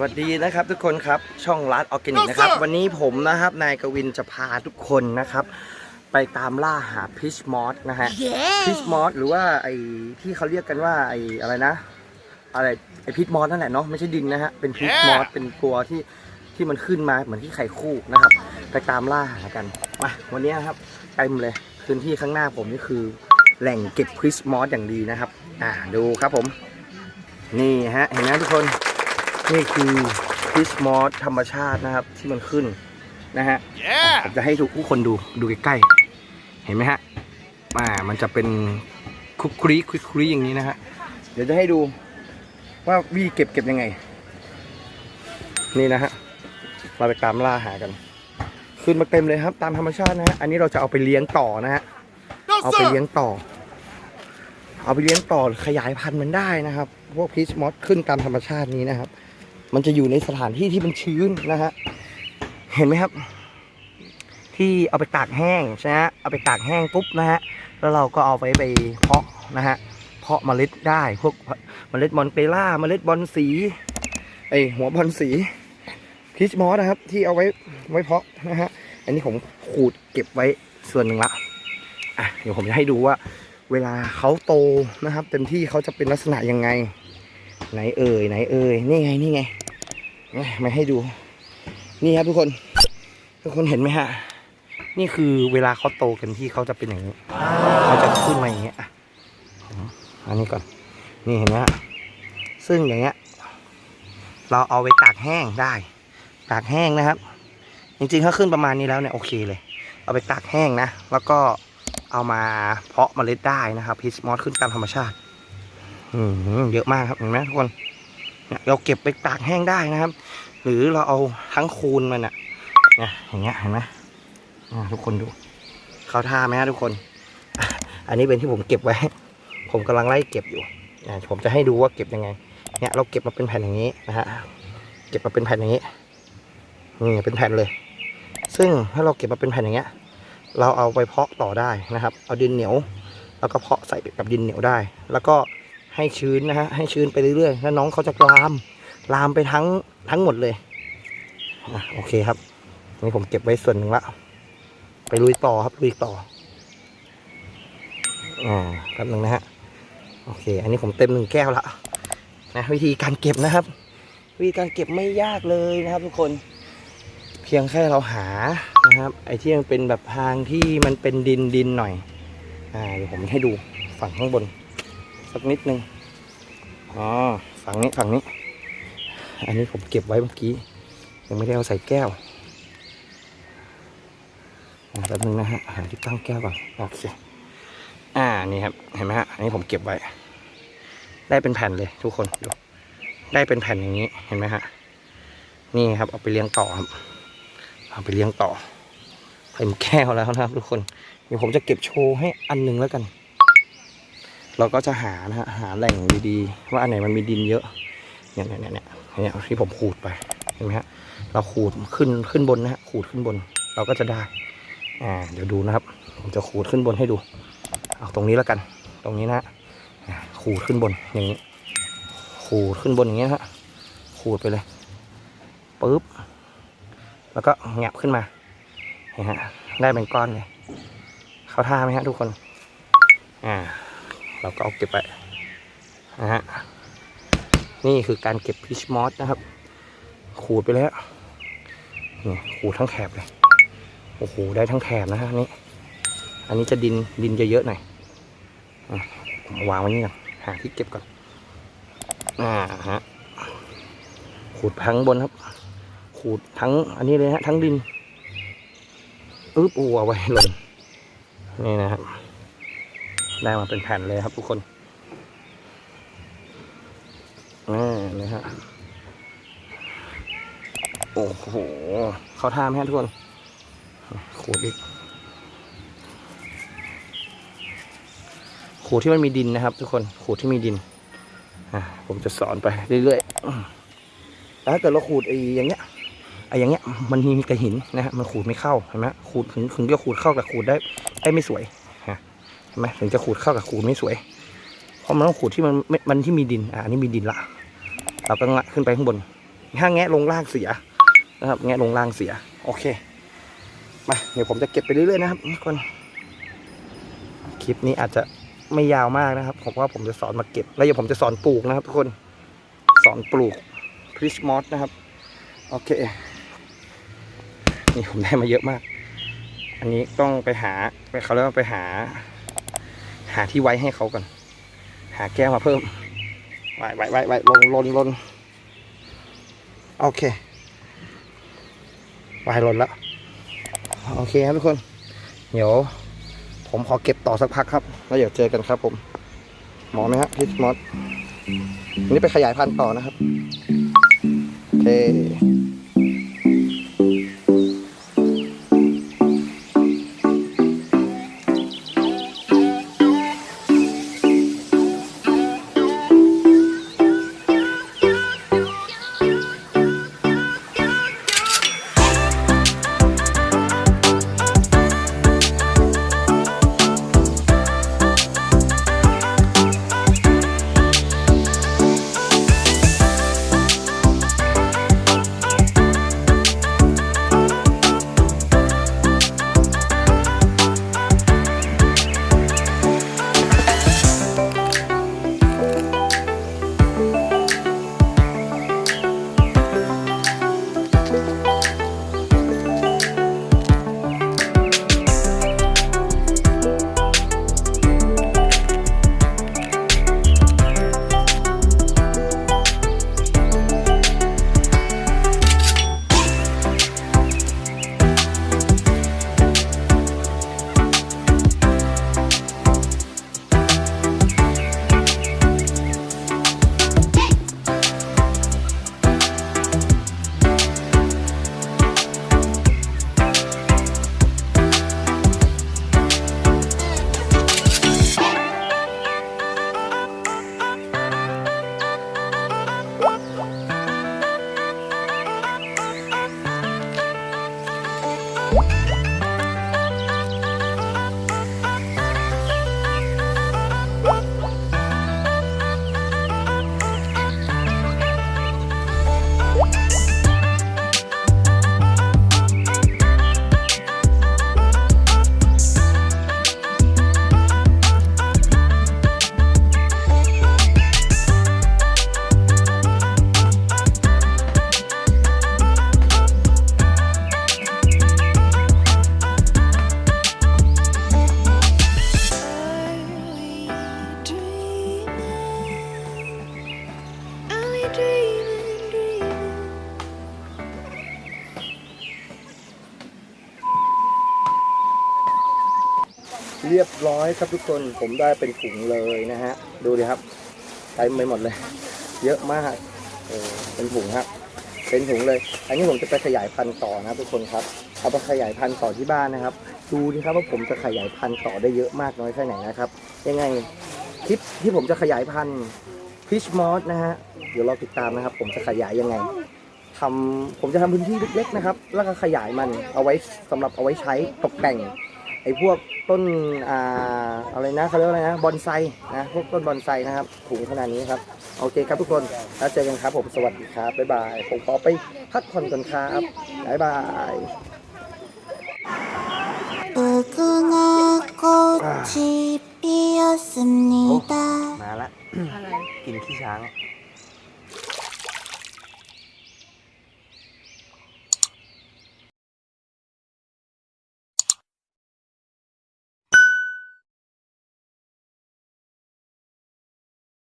วัสดีนะครับทุกคนครับช่องรัดออร์แกนิกนะครับ วันนี้ผมนะครับนายกวินจะพาทุกคนนะครับ ไปตามล่าหาพิชมอสนะฮะพิชมอสหรือว่าไอที่เขาเรียกกันว่าไออะไรนะ อะไรไอพิชมอสนั่นแหละเนาะไม่ใช่ดินนะฮะเป็นพิชมอสเป็นตัวที่ที่มันขึ้นมาเหมือนที่ไข่คู่นะครับ ไปตามล่าหากันมาวันนี้นะครับเต็มเลยพื้นที่ข้างหน้าผมนี่คือ แหล่งเก็บพิชมอสอย่างดีนะครับ อ่าดูครับผม นี่ฮะเห็นไหมทุกคน นี่คือพิสมอสธรรมชาตินะครับที่มันขึ้นนะฮะ Yeah! ผมจะให้ทุกคนดูดูใกล้ๆ เห็นไหมฮะอ่ามันจะเป็นคุกครีคุกครีอย่างนี้นะฮะ เดี๋ยวจะให้ดูว่าวิธีเก็บเก็บยังไง นี่นะฮะ เราไปตามล่าหากัน ขึ้นมาเต็มเลยครับ ตามธรรมชาตินะฮะ อันนี้เราจะเอาไปเลี้ยงต่อนะฮะ No, เอาไปเลี้ย sir! งต่อ เอาไปเลี้ยงต่อขยายพันธุ์มันได้นะครับ พวกพีชมอสขึ้นตามธรรมชาตินี้นะครับ มันจะอยู่ในสถานที่ที่มันชื้นนะฮะ เห็นไหมครับ ที่เอาไปตากแห้งใช่ไหมเอาไปตากแห้งปุ๊บนะฮะ แล้วเราก็เอาไปไปเพาะนะฮะ เพาะเมล็ดได้พวกเมล็ดมอนเปล่าเมล็ดบอลสี ไอหัวบอลสีพีชมอสนะครับ ที่เอาไว้ไว้เพาะนะฮะ อันนี้ผมขูดเก็บไว้ส่วนหนึ่งละอะเดี๋ยวผมจะให้ดูว่า เวลาเขาโตนะครับ เต็มที่เขาจะเป็นลักษณะยังไง ไหนเอ่ยไหนเอ่ยนี่ไงนี่ไงมาให้ดู นี่ครับทุกคน ทุกคนเห็นไหมฮะ นี่คือเวลาเขาโตเต็มที่เขาจะเป็นอย่างนี้เขาจะขึ้นมาอย่างเงี้ยอันนี้ก่อน นี่เห็นไหมฮะซึ่งอย่างเงี้ย เราเอาไปตากแห้งได้ ตากแห้งนะครับ จริงๆถ้าขึ้นประมาณนี้แล้วเนี่ยโอเคเลย เอาไปตากแห้งนะ แล้วก็เอามาเพาะเมล็ดได้นะครับพีชมอสขึ้นตามธรรมชาติ เยอะมากครับเห็นไหมทุกคนเนี่ยเราเก็บไปตากแห้งได้นะครับ หรือเราเอาทั้งคูนมันอะเนี่ยอย่างเงี้ยเห็นไหมทุกคนดูเข้าท่าไหมฮะทุกคน อันนี้เป็นที่ผมเก็บไว้ ผมกำลังไล่เก็บอยู่อ่าผมจะให้ดูว่าเก็บยังไง เนี่ยเราเก็บมาเป็นแผ่นอย่างนี้นะฮะเก็บมาเป็นแผ่นอย่างนี้นี่เป็นแผ่นเลย ซึ่งถ้าเราเก็บมาเป็นแผ่นอย่างเงี้ย เราเอาไปเพาะต่อได้นะครับ เอาดินเหนียว แล้วก็เพาะใส่กับดินเหนียวได้ แล้วก็ ให้ชื้นนะฮะให้ชื้นไปเรื่อยๆแล้วน้องเขาจะลามลามไปทั้งทั้งหมดเลยอะโอเคครับนี่ผมเก็บไว้ส่วนหนึ่งละไปลุยต่อครับลุยต่ออ่าแป๊บหนึ่งนะฮะโอเค อันนี้ผมเต็มหนึ่งแก้วละนะวิธีการเก็บนะครับ วิธีการเก็บไม่ยากเลยนะครับ ทุกคน เพียงแค่เราหานะครับ ไอ้ที่มันเป็นแบบทางที่มันเป็นดินดินหน่อยอ่าเดี๋ยวผมให้ดูฝั่งข้างบน สักนิดนึงอ๋อฝั่งนี้ฝั่งนี้ อันนี้ผมเก็บไว้เมื่อกี้ ยังไม่ได้เอาใส่แก้วอแป๊บนึงนะฮะหาที่ตั้งแก้วก่อนโอเคอ่านี่ครับเห็นไหมฮะอันนี้ผมเก็บไว้ ได้เป็นแผ่นเลยทุกคนดูได้เป็นแผ่นอย่างนี้เห็นไหมฮะนี่ครับเอาไปเลี้ยงต่อครับ เอาไปเลี้ยงต่อเต็มแก้วแล้วนะครับทุกคนเดี๋ยวผมจะเก็บโชว์ให้อันหนึ่งแล้วกัน เราก็จะหานะฮะหาแหล่งดีๆ ว่าอันไหนมันมีดินเยอะเนี่ยเนี่ยเนี่ยเนี่ยเนี่ยที่ผมขูดไปเห็นไหมฮะเราขูดขึ้นขึ้นบนนะฮะขูดขึ้นบนเราก็จะได้อ่าเดี๋ยวดูนะครับ ผมจะขูดขึ้นบนให้ดูเอาตรงนี้แล้วกัน ตรงนี้นะฮะขูดขึ้นบนอย่างนี้ขูดขึ้นบนอย่างนี้นะฮะขูดไปเลยปึ๊บแล้วก็แงบขึ้นมาเห็นฮะได้เป็นก้อนเลยเข้าท่าไหมฮะทุกคนอ่า เราก็เอาเก็บไปนะฮะนี่คือการเก็บพิชมอสนะครับ ขูดไปแล้วนี่ขูดทั้งแถบเลยโอ้โหได้ทั้งแถบนะฮะนี้อันนี้จะดินดินจะเยอะหน่อยผมวางไว้นี่ก่อนหาที่เก็บก่อนอ่าฮะขูดทั้งบนครับ ขูดทั้งอันนี้เลยฮะทั้งดินอึ๊บอูเอาไว้หล่นนี่นะครับ ได้มาเป็นแผ่นเลยครับทุกคนนี่นะฮะ โอ้โห เขาท่าไหมฮะทุกคนขูดอีกขูดที่มันมีดินนะครับ ทุกคนขูดที่มีดิน อะผมจะสอนไปเรื่อยๆแล้วถ้าเกิดเราขูดไอ้อย่างเงี้ยไอ้อย่างเงี้ย มันมีกระหินนะฮะมันขูดไม่เข้าเห็นไหมขูดถึงถึงจะขูดเข้ากับขูดได้ได้ไม่สวย ไหมถึงจะขูดเข้ากับขูดไม่สวย เพราะมันต้องขูดที่มันมันที่มีดินอ่านนี้มีดินละเราก็งะขึ้นไปข้างบนถ้าแงะลงล่างเสียนะครับ แงะลงล่างเสีย โอเค มาเดี๋ยวผมจะเก็บไปเรื่อยๆนะครับทุกคน คลิปนี้อาจจะไม่ยาวมากนะครับ ผมว่าผมจะสอนมาเก็บ แล้วเดี๋ยวผมจะสอนปลูกนะครับ ทุกคน สอนปลูกพริชมอสนะครับ โอเค นี่ผมได้มาเยอะมาก อันนี้ต้องไปหาไปเขาเรียกว่าไปหา หาที่ไว้ให้เขาก่อน หาแก้วมาเพิ่มไว้ไว้ไว้ไว้ลนลนลนโอเคไว้ลนแล้ว โอเคครับทุกคน เดี๋ยว ผมขอเก็บต่อสักพักครับ แล้วเดี๋ยวเจอกันครับผม หมอไหมครับพิชมอสนนี้ไปขยายพันธุ์ต่อนะครับ โอเค เรียบร้อยครับทุกคนผมได้เป็นถุงเลยนะฮะ ดูดิครับเต็มไปหมดเลย เยอะมากเออเป็นถุงครับเป็นถุงเลย อันนี้ผมจะไปขยายพันธุ์ต่อนะทุกคนครับ เอาไปขยายพันธุ์ต่อที่บ้านนะครับ ดูดิครับว่าผมจะขยายพันธุ์ต่อได้เยอะมากน้อยแค่ไหนนะครับ ยังไงคลิปที่ผมจะขยายพันธุ์พิชมอสนะฮะ เดี๋ยวเราติดตามนะครับ ผมจะขยายยังไงทำผมจะทำพื้นที่เล็กๆนะครับ แล้วก็ขยายมันเอาไว้สำหรับเอาไว้ใช้ตกแต่ง ไอ้พวกต้นอ่าอะไรนะเขาเรียกอะไรนะบอนไซนะพวกต้นบอนไซนะครับถุงขนาดนี้ครับโอเคครับทุกคนแล้วเจอกันครับผมสวัสดีครับบ๊ายบายผมขอไปพักผ่อนก่อนครับบ๊ายบายมาละกินขี้ช้าง